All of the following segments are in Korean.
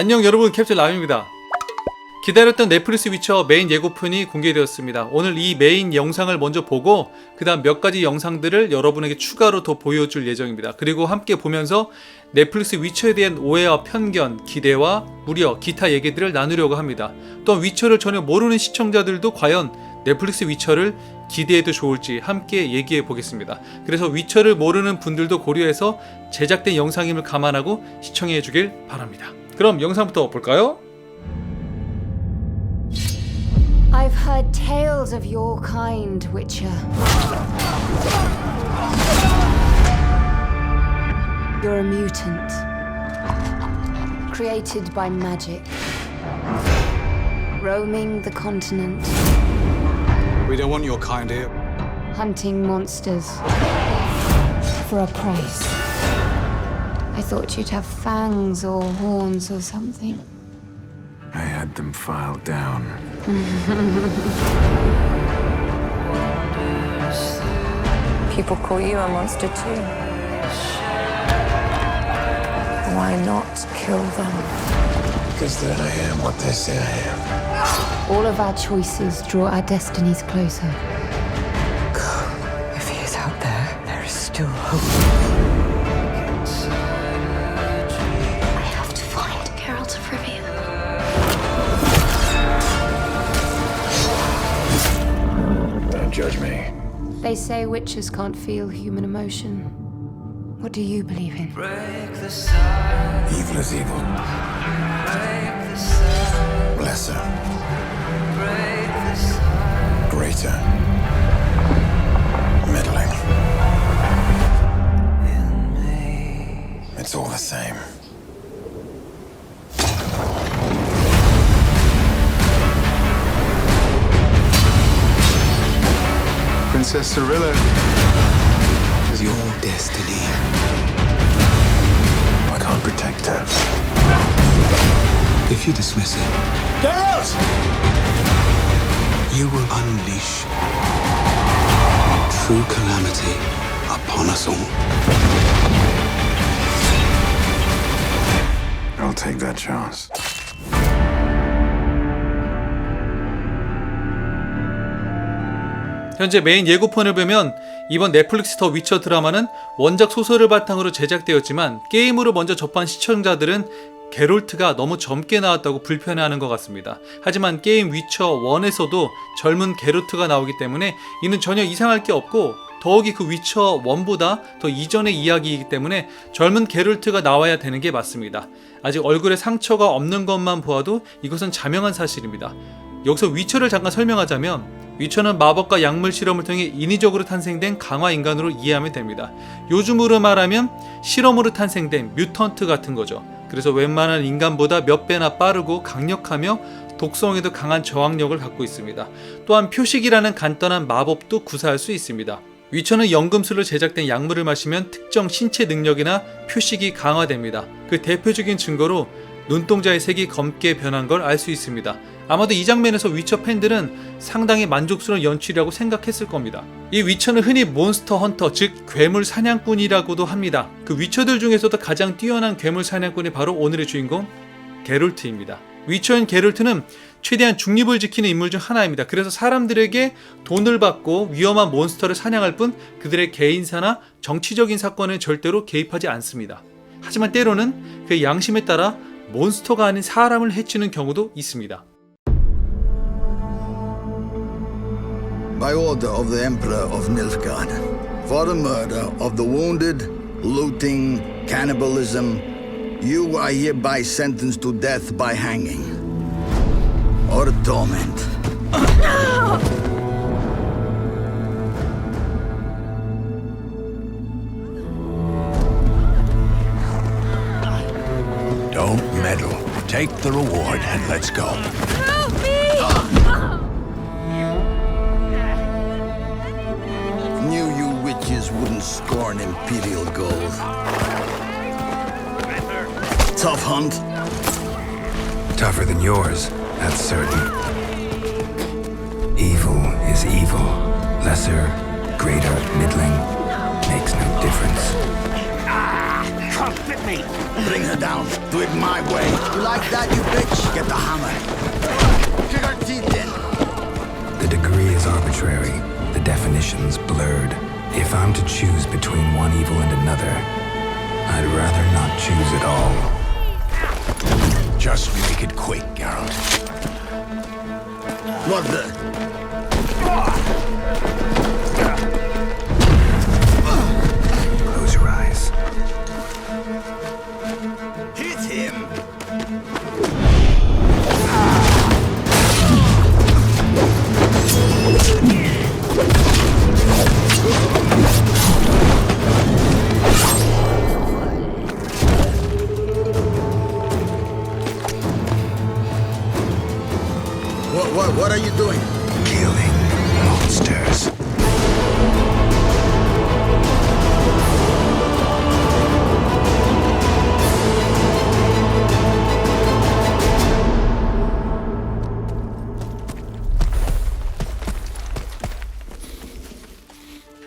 안녕 여러분 캡슐 라임입니다. 기다렸던 넷플릭스 위쳐 메인 예고편이 공개되었습니다. 오늘 이 메인 영상을 먼저 보고 그 다음 몇 가지 영상들을 여러분에게 추가로 더 보여줄 예정입니다. 그리고 함께 보면서 넷플릭스 위쳐에 대한 오해와 편견, 기대와 무려 기타 얘기들을 나누려고 합니다. 또한 위쳐를 전혀 모르는 시청자들도 과연 넷플릭스 위쳐를 기대해도 좋을지 함께 얘기해 보겠습니다. 그래서 위쳐를 모르는 분들도 고려해서 제작된 영상임을 감안하고 시청해 주길 바랍니다. 그럼 영상부터 볼까요? I've heard tales of your kind, Witcher. You're a mutant. Created by magic. Roaming the continent, We don't want your kind here. hunting monsters. For a price. I thought you'd have fangs or horns or something. I had them filed down. People call you a monster too. Why not kill them? Because then I am what they say I am. All of our choices draw our destinies closer. If he is out there, there is still hope. Judge me. They say witches can't feel human emotion. What do you believe in? Evil is evil. Lesser. Greater. Middling. It's all the same. Princess Cirilla is your Destiny. I can't protect her. If you dismiss it, Geralt! you will unleash true calamity upon us all. I'll take that chance. 현재 메인 예고편을 보면 이번 넷플릭스 더 위쳐 드라마는 원작 소설을 바탕으로 제작되었지만 게임으로 먼저 접한 시청자들은 게롤트가 너무 젊게 나왔다고 불편해하는 것 같습니다. 하지만 게임 위쳐 1에서도 젊은 게롤트가 나오기 때문에 이는 전혀 이상할 게 없고 더욱이 그 위쳐 1보다 더 이전의 이야기이기 때문에 젊은 게롤트가 나와야 되는 게 맞습니다. 아직 얼굴에 상처가 없는 것만 보아도 이것은 자명한 사실입니다. 여기서 위쳐를 잠깐 설명하자면 위쳐는 마법과 약물 실험을 통해 인위적으로 탄생된 강화 인간으로 이해하면 됩니다. 요즘으로 말하면 실험으로 탄생된 뮤턴트 같은 거죠. 그래서 웬만한 인간보다 몇 배나 빠르고 강력하며 독성에도 강한 저항력을 갖고 있습니다. 또한 표식이라는 간단한 마법도 구사할 수 있습니다. 위쳐는 연금술로 제작된 약물을 마시면 특정 신체 능력이나 표식이 강화됩니다. 그 대표적인 증거로 눈동자의 색이 검게 변한 걸 알 수 있습니다. 아마도 이 장면에서 위쳐 팬들은 상당히 만족스러운 연출이라고 생각했을 겁니다. 이 위쳐는 흔히 몬스터 헌터, 즉 괴물 사냥꾼이라고도 합니다. 그 위쳐들 중에서도 가장 뛰어난 괴물 사냥꾼이 바로 오늘의 주인공 게롤트입니다. 위쳐인 게롤트는 최대한 중립을 지키는 인물 중 하나입니다. 그래서 사람들에게 돈을 받고 위험한 몬스터를 사냥할 뿐 그들의 개인사나 정치적인 사건에 절대로 개입하지 않습니다. 하지만 때로는 그 양심에 따라 몬스터가 아닌 사람을 해치는 경우도 있습니다. By order of the Emperor of Nilfgaard, for the murder of the wounded, looting, cannibalism, you are hereby sentenced to death by hanging or torment. Don't meddle. Take the reward and let's go. Wouldn't scorn imperial gold. Tough hunt. Tougher than yours, that's certain. Evil is evil. Lesser, greater, middling, makes no difference. Can't fit me! Bring her down. Do it my way. You like that, you bitch? Get the hammer. Kick her teeth in. The degree is arbitrary, the definition's blurred. If I'm to choose between one evil and another, I'd rather not choose at all. Just make it quick, Geralt. What the? What, what, what are you doing? Killing monsters.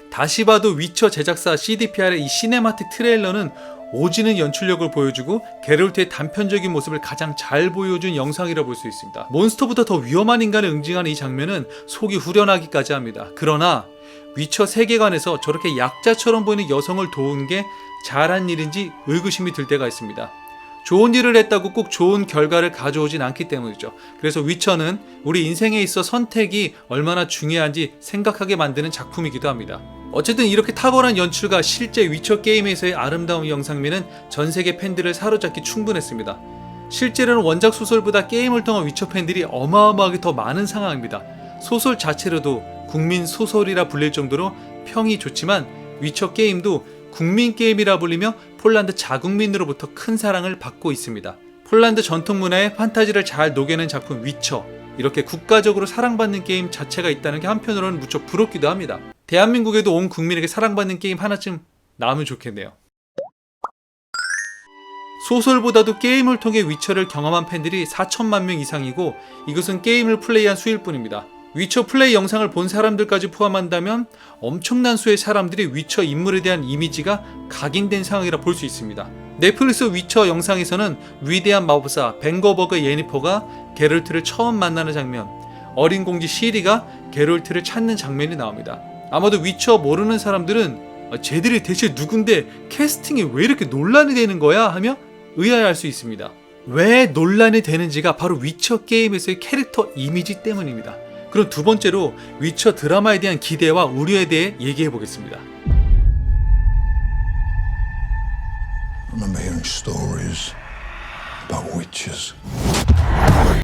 다시 봐도 위쳐 제작사 CDPR의 이 시네마틱 트레일러는 오지는 연출력을 보여주고 게롤트의 단편적인 모습을 가장 잘 보여준 영상이라 볼 수 있습니다. 몬스터보다 더 위험한 인간을 응징하는 이 장면은 속이 후련하기까지 합니다. 그러나 위쳐 세계관에서 저렇게 약자처럼 보이는 여성을 도운 게 잘한 일인지 의구심이 들 때가 있습니다. 좋은 일을 했다고 꼭 좋은 결과를 가져오진 않기 때문이죠. 그래서 위쳐는 우리 인생에 있어 선택이 얼마나 중요한지 생각하게 만드는 작품이기도 합니다. 어쨌든 이렇게 탁월한 연출과 실제 위쳐 게임에서의 아름다운 영상미는 전 세계 팬들을 사로잡기 충분했습니다. 실제로는 원작 소설보다 게임을 통한 위쳐 팬들이 어마어마하게 더 많은 상황입니다. 소설 자체로도 국민 소설이라 불릴 정도로 평이 좋지만 위쳐 게임도 국민 게임이라 불리며 폴란드 자국민으로부터 큰 사랑을 받고 있습니다. 폴란드 전통 문화의 판타지를 잘 녹여낸 작품 위쳐. 이렇게 국가적으로 사랑받는 게임 자체가 있다는 게 한편으로는 무척 부럽기도 합니다. 대한민국에도 온 국민에게 사랑받는 게임 하나쯤 나오면 좋겠네요. 소설보다도 게임을 통해 위쳐를 경험한 팬들이 4천만 명 이상이고 이것은 게임을 플레이한 수일 뿐입니다. 위쳐 플레이 영상을 본 사람들까지 포함한다면 엄청난 수의 사람들이 위쳐 인물에 대한 이미지가 각인된 상황이라 볼 수 있습니다. 넷플릭스 위쳐 영상에서는 위대한 마법사 벤거버그 예니퍼가 게롤트를 처음 만나는 장면, 어린 공지 시리가 게롤트를 찾는 장면이 나옵니다. 아마도 위쳐 모르는 사람들은 아, 쟤들이 대체 누군데 캐스팅이 왜 이렇게 논란이 되는 거야 하며 의아해할 수 있습니다. 왜 논란이 되는지가 바로 위쳐 게임에서의 캐릭터 이미지 때문입니다. 그럼 두 번째로 위쳐 드라마에 대한 기대와 우려에 대해 얘기해 보겠습니다.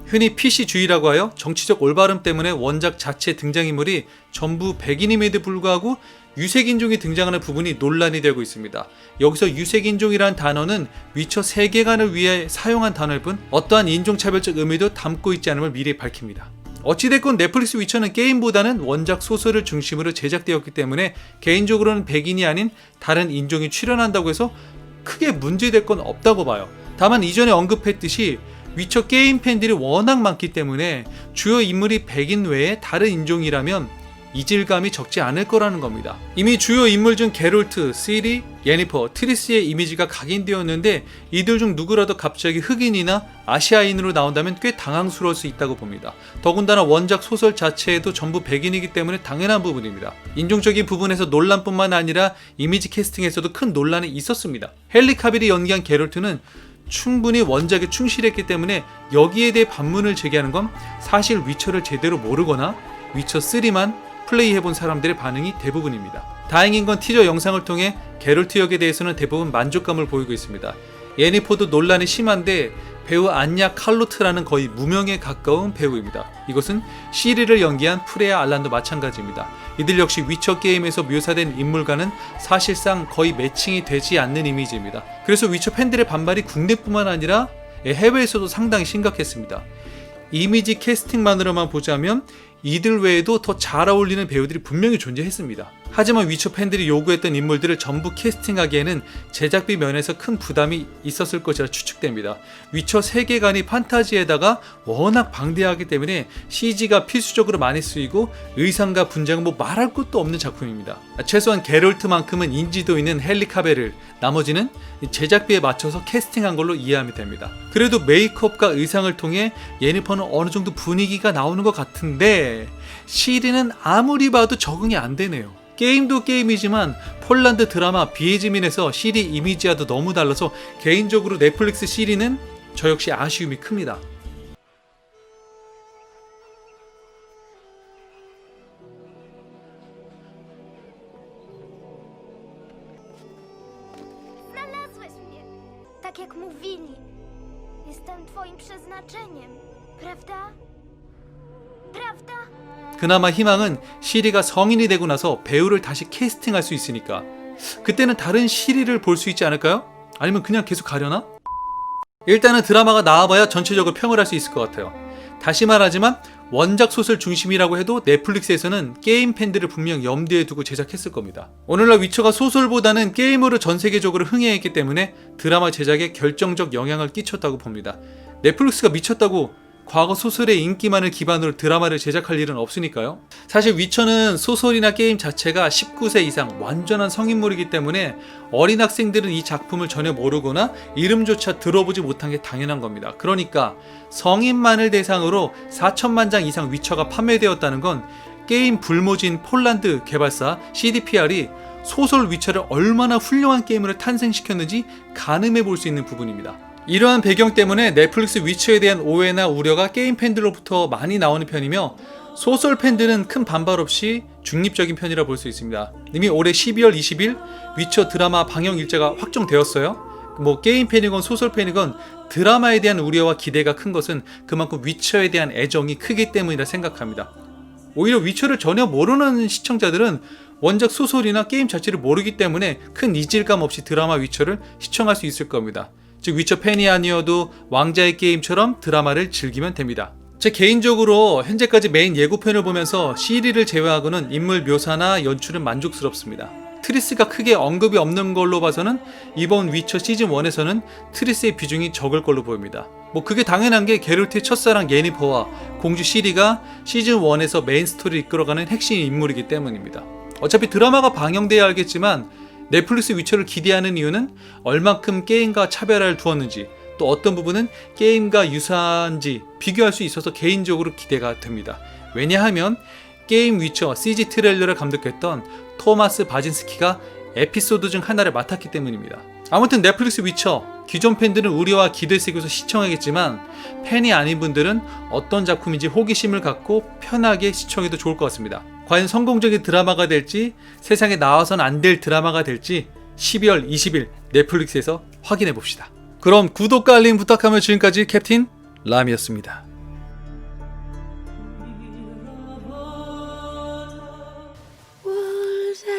흔히 PC주의라고 하여 정치적 올바름 때문에 원작 자체 등장인물이 전부 백인임에도 불구하고 유색인종이 등장하는 부분이 논란이 되고 있습니다. 여기서 유색인종이란 단어는 위쳐 세계관을 위해 사용한 단어일 뿐 어떠한 인종차별적 의미도 담고 있지 않음을 미리 밝힙니다. 어찌됐건 넷플릭스 위쳐는 게임보다는 원작 소설을 중심으로 제작되었기 때문에 개인적으로는 백인이 아닌 다른 인종이 출연한다고 해서 크게 문제될 건 없다고 봐요. 다만 이전에 언급했듯이 위쳐 게임 팬들이 워낙 많기 때문에 주요 인물이 백인 외에 다른 인종이라면 이질감이 적지 않을 거라는 겁니다. 이미 주요 인물 중 게롤트, 시리, 예니퍼, 트리스의 이미지가 각인되었는데 이들 중 누구라도 갑자기 흑인이나 아시아인으로 나온다면 꽤 당황스러울 수 있다고 봅니다. 더군다나 원작 소설 자체에도 전부 백인이기 때문에 당연한 부분입니다. 인종적인 부분에서 논란뿐만 아니라 이미지 캐스팅에서도 큰 논란이 있었습니다. 헨리 카빌이 연기한 게롤트는 충분히 원작에 충실했기 때문에 여기에 대해 반문을 제기하는 건 사실 위쳐를 제대로 모르거나 위쳐 3만 플레이해본 사람들의 반응이 대부분입니다. 다행인 건 티저 영상을 통해 게롤트 역에 대해서는 대부분 만족감을 보이고 있습니다. 예니포도 논란이 심한데 배우 안냐 칼로트라는 거의 무명에 가까운 배우입니다. 이것은 시리를 연기한 프레아 알란도 마찬가지입니다. 이들 역시 위쳐 게임에서 묘사된 인물과는 사실상 거의 매칭이 되지 않는 이미지입니다. 그래서 위쳐 팬들의 반발이 국내뿐만 아니라 해외에서도 상당히 심각했습니다. 이미지 캐스팅만으로만 보자면 이들 외에도 더 잘 어울리는 배우들이 분명히 존재했습니다. 하지만 위쳐 팬들이 요구했던 인물들을 전부 캐스팅하기에는 제작비 면에서 큰 부담이 있었을 것이라 추측됩니다. 위쳐 세계관이 판타지에다가 워낙 방대하기 때문에 CG가 필수적으로 많이 쓰이고 의상과 분장은 뭐 말할 것도 없는 작품입니다. 최소한 게롤트만큼은 인지도 있는 헨리 카벨을 나머지는 제작비에 맞춰서 캐스팅한 걸로 이해하면 됩니다. 그래도 메이크업과 의상을 통해 예니퍼는 어느 정도 분위기가 나오는 것 같은데 시리는 아무리 봐도 적응이 안 되네요. 게임도 게임이지만 폴란드 드라마 비에즈민에서 시리 이미지와도 너무 달라서 개인적으로 넷플릭스 시리는 저 역시 아쉬움이 큽니다. 그나마 희망은 시리가 성인이 되고 나서 배우를 다시 캐스팅할 수 있으니까 그때는 다른 시리를 볼 수 있지 않을까요? 아니면 그냥 계속 가려나? 일단은 드라마가 나와봐야 전체적으로 평을 할 수 있을 것 같아요. 다시 말하지만 원작 소설 중심이라고 해도 넷플릭스에서는 게임 팬들을 분명 염두에 두고 제작했을 겁니다. 오늘날 위쳐가 소설보다는 게임으로 전 세계적으로 흥행했기 때문에 드라마 제작에 결정적 영향을 끼쳤다고 봅니다. 넷플릭스가 미쳤다고 과거 소설의 인기만을 기반으로 드라마를 제작할 일은 없으니까요. 사실 위쳐는 소설이나 게임 자체가 19세 이상 완전한 성인물이기 때문에 어린 학생들은 이 작품을 전혀 모르거나 이름조차 들어보지 못한 게 당연한 겁니다. 그러니까 성인만을 대상으로 4천만 장 이상 위쳐가 판매되었다는 건 게임 불모진 폴란드 개발사 CDPR이 소설 위쳐를 얼마나 훌륭한 게임으로 탄생시켰는지 가늠해 볼 수 있는 부분입니다. 이러한 배경 때문에 넷플릭스 위쳐에 대한 오해나 우려가 게임 팬들로부터 많이 나오는 편이며 소설 팬들은 큰 반발 없이 중립적인 편이라 볼 수 있습니다. 이미 올해 12월 20일 위쳐 드라마 방영 일자가 확정되었어요. 뭐 게임 팬이건 소설 팬이건 드라마에 대한 우려와 기대가 큰 것은 그만큼 위쳐에 대한 애정이 크기 때문이라 생각합니다. 오히려 위쳐를 전혀 모르는 시청자들은 원작 소설이나 게임 자체를 모르기 때문에 큰 이질감 없이 드라마 위쳐를 시청할 수 있을 겁니다. 즉 위쳐 팬이 아니어도 왕자의 게임처럼 드라마를 즐기면 됩니다. 제 개인적으로 현재까지 메인 예고편을 보면서 시리를 제외하고는 인물 묘사나 연출은 만족스럽습니다. 트리스가 크게 언급이 없는 걸로 봐서는 이번 위쳐 시즌 1에서는 트리스의 비중이 적을 걸로 보입니다. 뭐 그게 당연한 게 게롤트의 첫사랑 예니퍼와 공주 시리가 시즌 1에서 메인 스토리를 이끌어가는 핵심 인물이기 때문입니다. 어차피 드라마가 방영돼야 알겠지만 넷플릭스 위쳐를 기대하는 이유는 얼만큼 게임과 차별화를 두었는지 또 어떤 부분은 게임과 유사한지 비교할 수 있어서 개인적으로 기대가 됩니다. 왜냐하면 게임 위쳐 CG 트레일러를 감독했던 토마스 바진스키가 에피소드 중 하나를 맡았기 때문입니다. 아무튼 넷플릭스 위쳐 기존 팬들은 우려와 기대 속에서 시청하겠지만 팬이 아닌 분들은 어떤 작품인지 호기심을 갖고 편하게 시청해도 좋을 것 같습니다. 과연 성공적인 드라마가 될지 세상에 나와선 안 될 드라마가 될지 12월 20일 넷플릭스에서 확인해 봅시다. 그럼 구독과 알림 부탁하며 지금까지 캡틴 람이었습니다.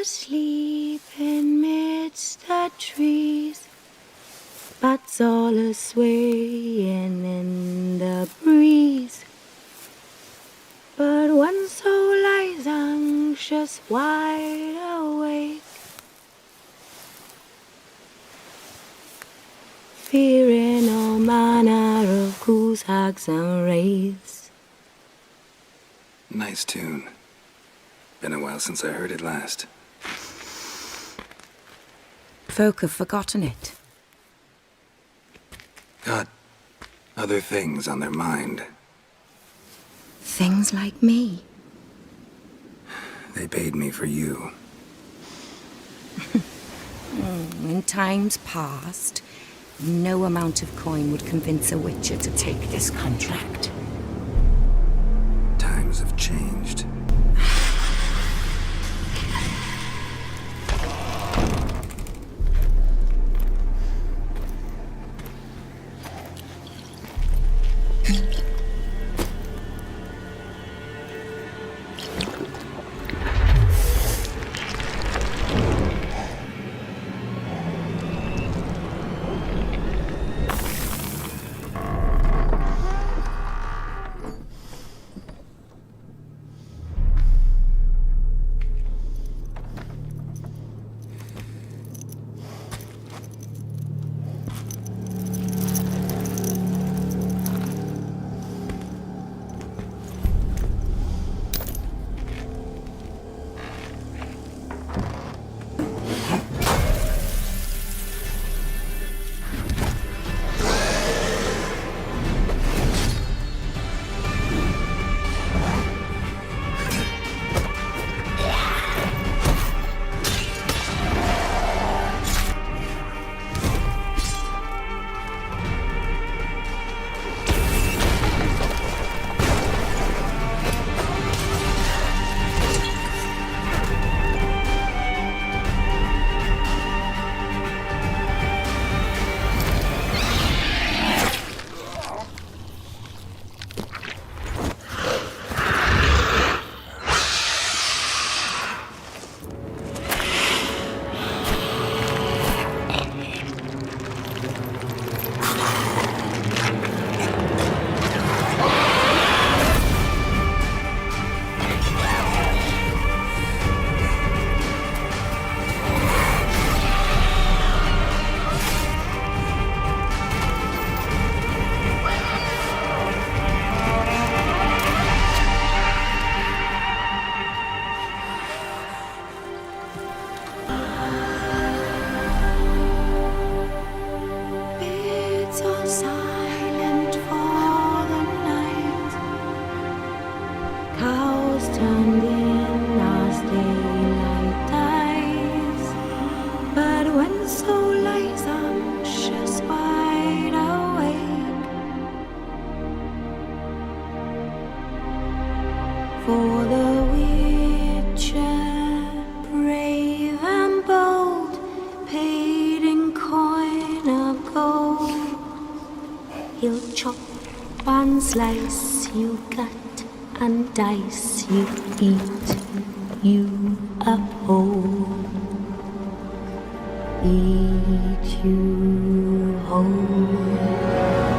Asleep amidst the trees, bats all a swaying in the breeze. But one soul lies anxious, wide awake, fearing all manner of goosehawks and wraiths. Nice tune. Been a while since I heard it last. Folk have forgotten it. Got other things on their mind. Things like me. They paid me for you. In times past, no amount of coin would convince a witcher to take this contract. And dice, you eat you a whole. Eat you whole.